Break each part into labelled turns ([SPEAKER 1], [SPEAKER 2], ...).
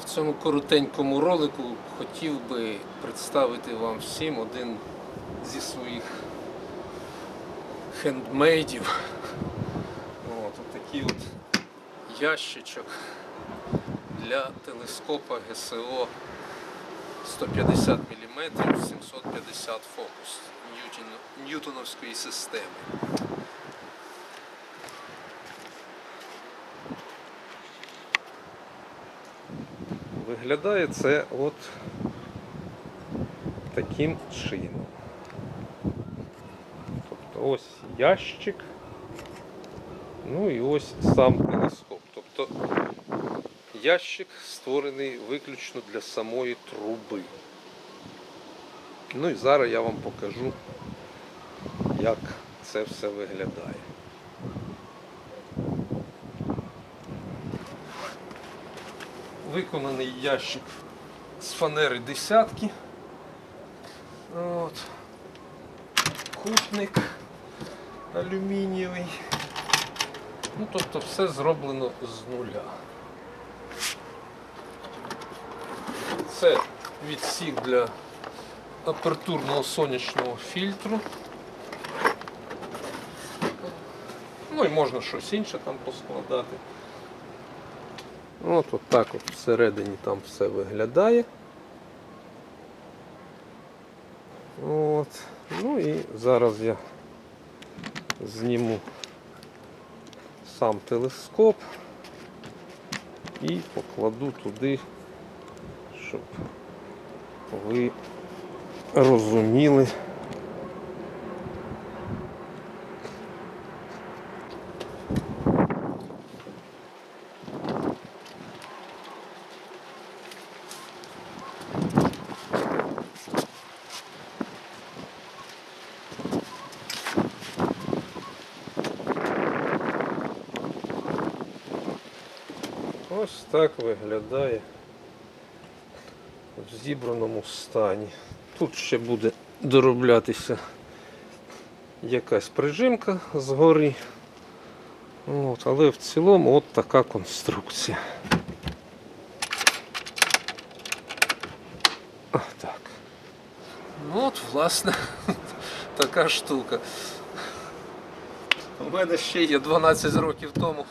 [SPEAKER 1] В цьому коротенькому ролику хотів би представити вам всім один зі своїх хендмейдів. От, от такий от ящичок для телескопа ГСО 150 мм 750 фокус Ньютоновської системи. Виглядає це от таким чином. Тобто ось ящик, ну і ось сам телескоп. Тобто ящик створений виключно для самої труби. Ну і зараз я вам покажу, як це все виглядає. Виконаний ящик з фанери десятки. От. Кутник алюмінієвий. Ну, тобто все зроблено з нуля. Це відсік для апертурного сонячного фільтру. Ну і можна щось інше там поскладати. От, от так от всередині там все виглядає. От. Ну і зараз я зніму сам телескоп і покладу туди, щоб ви розуміли. Ось так виглядає в зібраному стані. Тут ще буде дороблятися якась прижимка згори. От, але в цілому от така конструкція. Так. Ну от, власне, така штука. У мене ще є 12 років тому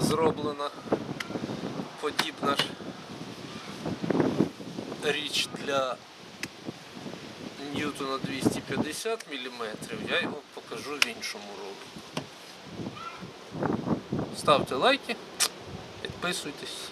[SPEAKER 1] зроблена подібна ж річ для Ньютона 250 мм, я його покажу в іншому ролику. Ставте лайки, підписуйтесь.